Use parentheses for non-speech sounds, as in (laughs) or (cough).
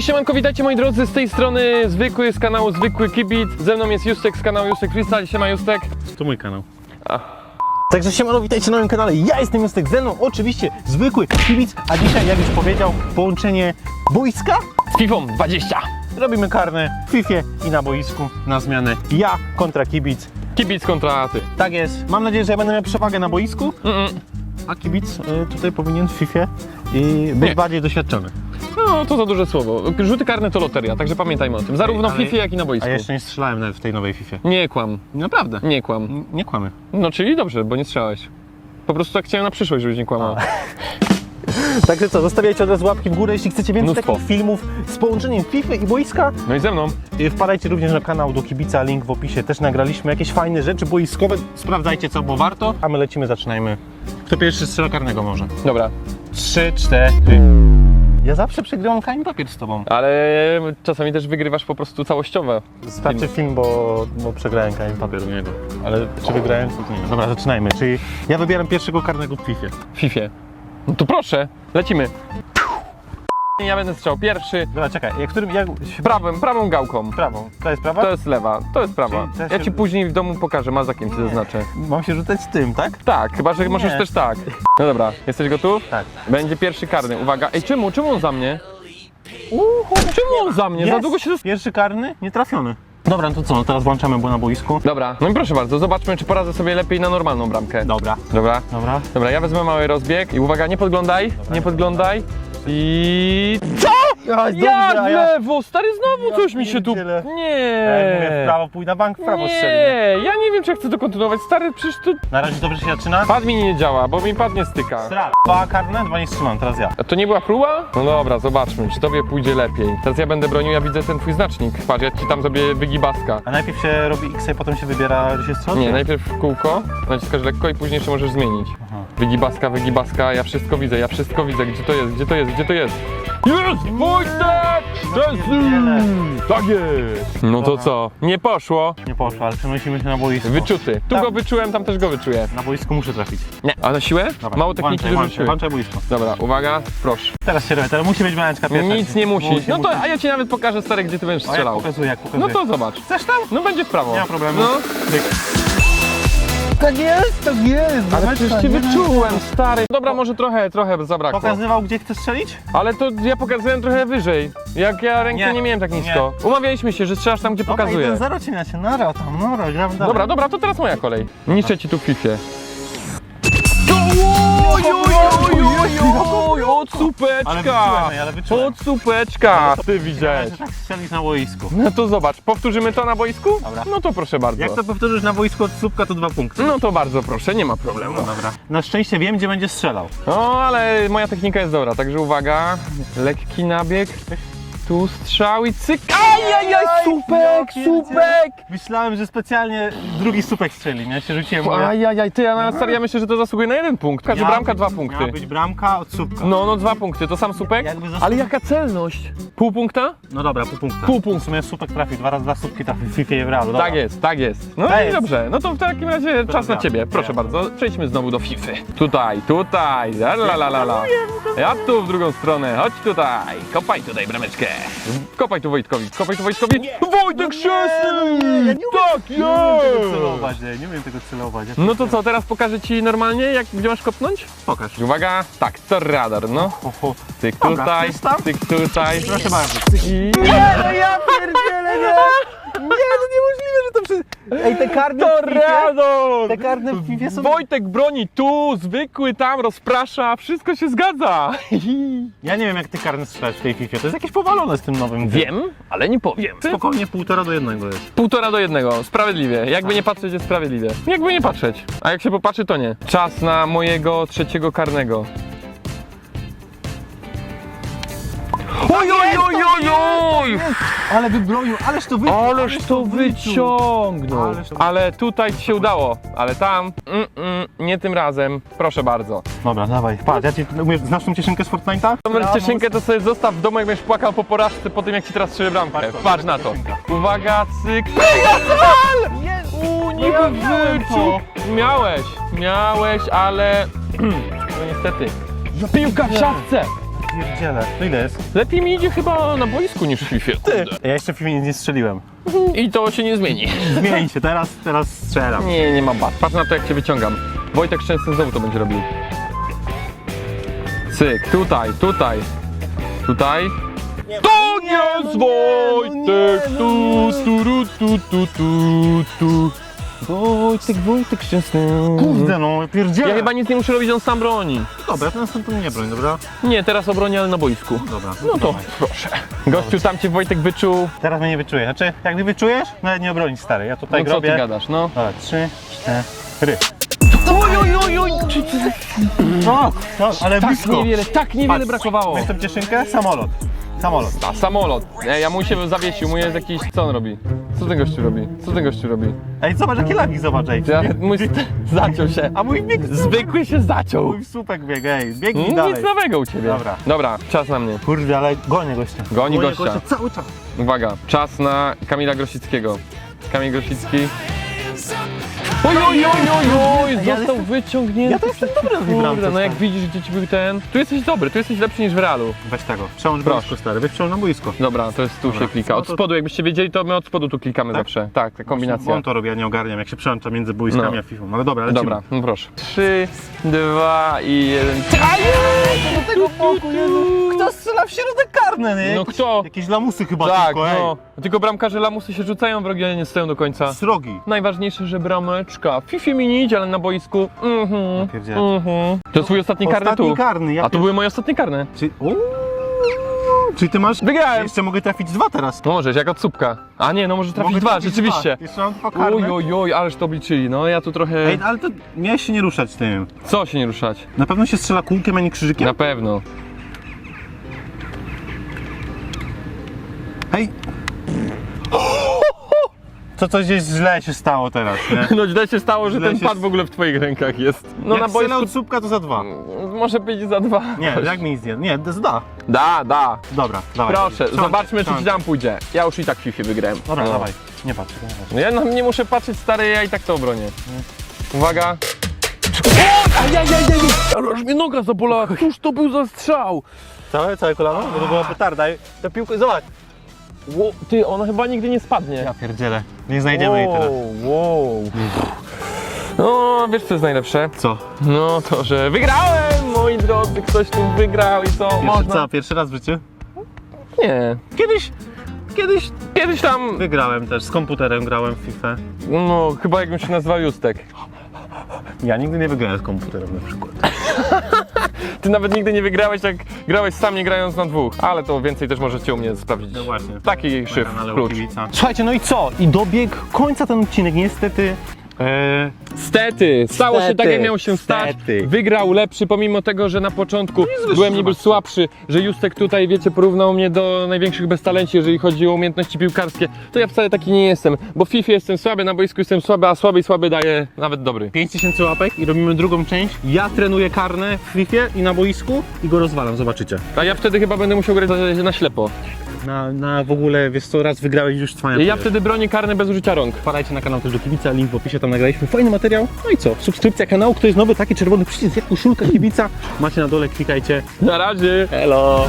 Cześć siemanko, witajcie moi drodzy, z tej strony zwykły z kanału Zwykły Kibic. Ze mną jest Justek z kanału Justek Freestyle, siema Justek. To mój kanał. A. Także siemano, witajcie na moim kanale. Ja jestem Justek, ze mną oczywiście zwykły kibic, a dzisiaj, jak już powiedział, połączenie boiska. Z FIFA 20. Robimy karne w FIFA i na boisku na zmianę ja kontra kibic. Kibic kontra ty. Tak jest. Mam nadzieję, że ja będę miał przewagę na boisku, Mm-mm. a kibic y, tutaj powinien w FIFA y, być Nie. bardziej doświadczony. No to za duże słowo. Rzuty karne to loteria, także pamiętajmy o tym. Zarówno w Ale- FIFA, jak i na boisku. A jeszcze nie strzelałem nawet w tej nowej FIFA. Nie kłam, Naprawdę. nie kłam. N- Nie kłamy. No czyli dobrze, bo nie strzelałeś. Po prostu tak chciałem na przyszłość, żebyś nie kłamał. (laughs) Także co, zostawiajcie od razu łapki w górę, jeśli chcecie więcej Mnóstwo. takich filmów z połączeniem FIFA i boiska. No i ze mną. Y, Wpadajcie również na kanał do kibica, link w opisie. Też nagraliśmy jakieś fajne rzeczy boiskowe. Sprawdzajcie co, bo warto. A my lecimy, zaczynajmy. Kto pierwszy strzela karnego może? Dobra, Trzy, cztery. Ja zawsze przegrywam kamień papier z tobą. ale czasami też wygrywasz po prostu całościowe. Starczy film, bo, bo przegrałem kamień papier u niego. Ale czy wygrałem? To nie. Dobra, zaczynajmy. Czyli ja wybieram pierwszego karnego w FIFA. W FIFA. No to proszę, lecimy. Ja będę strzał pierwszy. Dobra, czekaj. Jak którym, jak... Prawym, prawą gałką. Prawą. To jest prawa? To jest lewa, to jest prawa. Czyli też Ja się- ci później w domu pokażę, mazakiem ci zaznaczę. Mam się rzucać z tym, tak? Tak, chyba że możesz też tak. No dobra, jesteś gotów? Tak. Będzie pierwszy karny. Uwaga. Ej, czemu? Czemu on za mnie? Czemu on za mnie? Za Jest. długo się... zas- Pierwszy karny, nie trafiony. Dobra, no to co, no teraz włączamy, bo na boisku. Dobra, no i proszę bardzo, zobaczmy, czy poradzę sobie lepiej na normalną bramkę. Dobra. Dobra. Dobra. Dobra, ja wezmę mały rozbieg i uwaga, nie podglądaj, nie podglądaj. I... Co? Ja, Ja w lewo, stary, znowu Ja coś mi się tu... pierdzielę. Ja mówię w Nie. prawo, pójdź na bank, w prawo strzeli. Nie, ja nie wiem, czy ja chcę to kontynuować. Stary, przecież. Na razie dobrze się zaczyna. Pad mi nie działa, bo mi pad nie styka. Stra. Dwa karne, dwa nie trzymam, teraz ja. A to nie była próba? No dobra, zobaczmy, czy tobie pójdzie lepiej. Teraz ja będę bronił, ja widzę ten twój znacznik. Patrz, ja ci tam zrobię wygibaska. A najpierw się robi X i potem się wybiera, gdzie się strzela? Nie, najpierw w kółko, naciskasz lekko i później jeszcze możesz zmienić. Wygibaska, wygibaska, ja wszystko widzę, ja wszystko widzę. Gdzie to jest, gdzie to jest, gdzie to jest? Jest! Wojtek! Czesy! Tak jest! No to co? Nie poszło. Nie poszło, ale przenosimy się na boisko. Wyczuty. Tu Tak. go wyczułem, tam też go wyczuję. Na boisku muszę trafić. Nie. A na siłę? Dobra, Mało techniki, dużo siły. włączaj boisko. Dobra, uwaga, proszę. Teraz się robi, teraz musi być brameczka pierwsza. Nic nie musi. No to, a ja ci nawet pokażę, stary, gdzie ty będziesz jak strzelał. pokazuję, jak No pokazuję. to zobacz. Chcesz tam? No będzie w prawo. Nie ma problemu. No. Tak jest, tak jest. Ale przecież cię wyczułem, stary. Dobra, może trochę, trochę zabrakło. Pokazywał, gdzie chcesz strzelić? Ale to ja pokazywałem trochę wyżej. Jak ja rękę nie, Nie, miałem tak nisko. Umawialiśmy się, że strzelasz tam, gdzie pokazuję. Dobra, 0 ci na się, nara tam, nara, gram dalej. Dobra, dobra, to teraz moja kolej. Niszczę ci tu FIFA. Oj, oj, oj, oj, oj. Ale supeczka! wyczułem, ale! Ty Widziałeś, tak strzelić na boisku. No to zobacz, powtórzymy to na boisku? Dobra. No to proszę bardzo. Jak to powtórzysz na boisku od słupka, to dwa punkty. No to bardzo proszę, nie ma problemu. Dobra. Na szczęście wiem, gdzie będzie strzelał. No, ale moja technika jest dobra, także uwaga. Lekki nabieg. Tu strzał i cyk. Ajajaj, ja supek, supek! Myślałem, że specjalnie drugi słupek strzeli, nie? Się rzuciłem. mówię, Ajajaj, ty, ja na stary, ja myślę, że to zasługuje na jeden punkt. Miała bramka być- dwa Miała punkty. być bramka od słupka. No, no dwa punkty, to sam supek? Jakby zasług- Ale jaka celność? Pół punkta? No dobra, pół punkta. Pół punkta. W sumie słupek trafił, dwa razy dwa słupki trafił w FIFA i w Realu. Dobra. Tak jest, tak jest. No Tak i jest. dobrze, no to w takim razie czas na ciebie. Proszę bardzo, przejdźmy znowu do FIFA. Tutaj, tutaj, la la la la la. Ja tu w drugą stronę, chodź tutaj. Kopaj tutaj brameczkę. Kopaj tu Wojtkowi, kopaj tu Wojtkowi. Wojtek Szczesny! Ja nie Tak Nie umiem tego jest! celować, nie, nie umiem tego celować. Ja No to co, teraz pokażę ci normalnie, jak, gdzie masz kopnąć? Pokaż. Uwaga, tak, to radar, no. Ho, ho. Tyk Dobra, tutaj, jest tam? tyk tutaj. Proszę bardzo. I... Nie, no ja pierdzielę, nie! (laughs) Nie, no niemożliwe, że to przy... Ej, te karne To w FIFA, radar! te karne w FIFA są... Wojtek broni tu, zwykły tam, rozprasza, wszystko się zgadza. (laughs) Ja nie wiem, jak ty karne strzelać w tej FIFA. To jest jakieś powalone z tym nowym. Wiem, ale nie powiem. Spokojnie, półtora do jednego jest. Półtora do jednego, sprawiedliwie. Jakby nie patrzeć, jest sprawiedliwie. Jakby nie patrzeć. A jak się popatrzy, to nie. Czas na mojego trzeciego karnego. Oj, oj, oj, oj! Ale wybronił, ależ to wyciął. Ależ to wyciągnął. Ależ to- Ale tutaj ci się udało. Ale tam, mm, mm, nie tym razem. Proszę bardzo. Dobra, dawaj, patrz, ja ci, umiesz, znasz tą cieszynkę z Fortnite'a? Numer cieszynkę to sobie zostaw w domu, jak będziesz płakał po porażce po tym, jak ci teraz strzeli bramkę. Patrz to, Patrz na to. cieszynka. Uwaga, cyk. Megasal! Uuu, niby ja miałem wyczuł. Miałeś, miałeś, ale... (clears throat) no niestety. Piłka w siatce! Pierdziele. To ile jest? Lepiej mi idzie chyba na boisku niż w FIFA. Ty! Ja jeszcze w FIFA nic nie strzeliłem. I to się nie zmieni. Zmieni się, teraz, teraz strzelam. Nie, nie ma bad. Patrz na to, jak cię wyciągam. Wojtek Szczęsny znowu to będzie robił. Cyk, tutaj, tutaj, tutaj. To nie jest Wojtek! Tu, tu, tu, tu, tu, tu. Wojtek, Wojtek Szczęsny. Kurde no, pierdziele. Ja chyba nic nie muszę robić, on sam broni. Dobra, to następnie nie broń, dobra? Nie, teraz obroni, ale na boisku. Dobra. No to proszę. Gościu, tam cię Wojtek wyczuł. Teraz mnie nie wyczuję. Znaczy, jak mnie wyczujesz, nawet nie obronić stary. Ja tutaj No co ty robię. gadasz, no? Dobra, trzy, cztery. Oj, oj, oj, oj, czy ty... No, no ale Tak blisko. niewiele, tak niewiele Patrz, brakowało. Wiesz tą cieszynkę? Samolot. Samolot. A samolot. Ej, ja mu się zawiesił, mój jest jakiś... Co on robi? Co ten gościu robi? Co ten gościu robi? Ej, zobacz jakie lagi, zobacz, ej. Ja, mój st- (laughs) zaciął się. A mój bieg Zwykły się zaciął. Mój słupek bieg, ej, biegnij Nic dalej. nowego u ciebie. Dobra. Dobra, czas na mnie. Kurde, ale gonię gościa. Goni gościa. cały czas. Uwaga, czas na Kamila Grosickiego. Kamil Grosicki. Oj, oj, oj, oj, oj, Ja został wyciągnięty. Ja to jestem dobry w tej Kurde, no jak stary. widzisz, gdzie ci był ten... Tu jesteś dobry, tu jesteś lepszy niż w realu. Weź tego. Przełącz Proszę. boisko, stary. Weź przełącz na boisko. Dobra, to jest tu Dobra. się klika. Od No to- spodu, jakbyście wiedzieli, to my od spodu tu klikamy Tak? zawsze. Tak, ta kombinacja. on to robi, ja nie ogarniam, jak się przełącza między boiskami No. a FIFA. Ale dobra, lecimy. Dobra, no proszę. Trzy, dwa i jeden. do tego boku, Jezu. Kto strzela w środek karny, nie? No Jakieś- kto? Jakieś lamusy chyba Tak, tylko, no. Tylko bramkarze lamusy się rzucają, wrogie nie stoją do końca. Srogi. Najważniejsze, że brameczka. W FIFA mi nie idzie, ale na boisku. Mhm. mhm. To jest twój ostatni karny Ostatni tu. karny, ja A to były moje ostatnie karne. Czy... Uuu. Czyli ty masz... Wygrałem. Jeszcze mogę trafić dwa teraz. No możesz, jak od słupka. A nie, no możesz trafić Mogę dwa, rzeczywiście. Dwa. Jeszcze mam dwa karne. Oj, oj, oj, ależ to obliczyli. No ja tu trochę... Ej, ale to miałeś się nie ruszać tym. Co się nie ruszać? Na pewno się strzela kółkiem, a nie krzyżykiem? Na pewno. Ej! To coś jest źle się stało teraz, nie? No źle się stało, że Źle ten się pad w ogóle w twoich rękach jest. No jak na strzela boisku od słupka to za dwa. może być za dwa. Nie, jak mi nic nie... Nie, to zda. Da, da. Dobra, dawaj. Proszę, zobaczmy czy ci przełącz. tam pójdzie. Ja już i tak w FIFA wygrałem. Dobra, No. dawaj. Nie patrz, nie patrz. No ja no, nie muszę patrzeć stary, ja i tak to obronię. Uwaga. O, ajajajaj, ale aż mnie noga zabolała. Cóż to był za strzał? Całe, całe kolano? Bo to była petarda. Ta piłka, zobacz. Ło, ty, ona chyba nigdy nie spadnie. Ja pierdzielę. Nie znajdziemy jej teraz. Wow. No, wiesz co jest najlepsze? Co? No to, że wygrałem, moi drodzy, ktoś tu wygrał i co, Pierwszy, można... co? Pierwszy raz w życiu? Nie, Kiedyś, kiedyś kiedyś tam, wygrałem też. Z komputerem grałem w FIFA. no chyba jakbym się nazywał Justek. Ja nigdy nie wygrałem z komputerem na przykład. (laughs) Ty nawet nigdy nie wygrałeś, jak grałeś sam, nie grając na dwóch. Ale to więcej też możecie u mnie sprawdzić. No właśnie. Taki szyf, kanale u klucz. Kibica. Słuchajcie, no i co? I dobiegł końca ten odcinek. Niestety... E, Stety, stało się Stety, tak, jak miało się stać. stety. Wygrał lepszy, pomimo tego, że na początku byłem niby słabszy, że Justek tutaj, wiecie, porównał mnie do największych beztalenci, jeżeli chodzi o umiejętności piłkarskie. To ja wcale taki nie jestem, bo w FIFA jestem słaby, na boisku jestem słaby, a słaby i słaby daje nawet dobry. 5000 łapek i robimy drugą część. Ja trenuję karne w FIFA i na boisku i go rozwalam, zobaczycie. A ja wtedy chyba będę musiał grać na- na ślepo. Na, na w ogóle, wiesz co, raz wygrałeś już trwania. Ja wtedy bronię karne bez użycia rąk. Wpadajcie na kanał też do kibica, link w opisie, tam nagraliśmy fajny materiał. No i co? Subskrypcja kanału, kto jest nowy, taki czerwony przycisk jak koszulka kibica. Macie na dole, klikajcie. Na razie. Hello!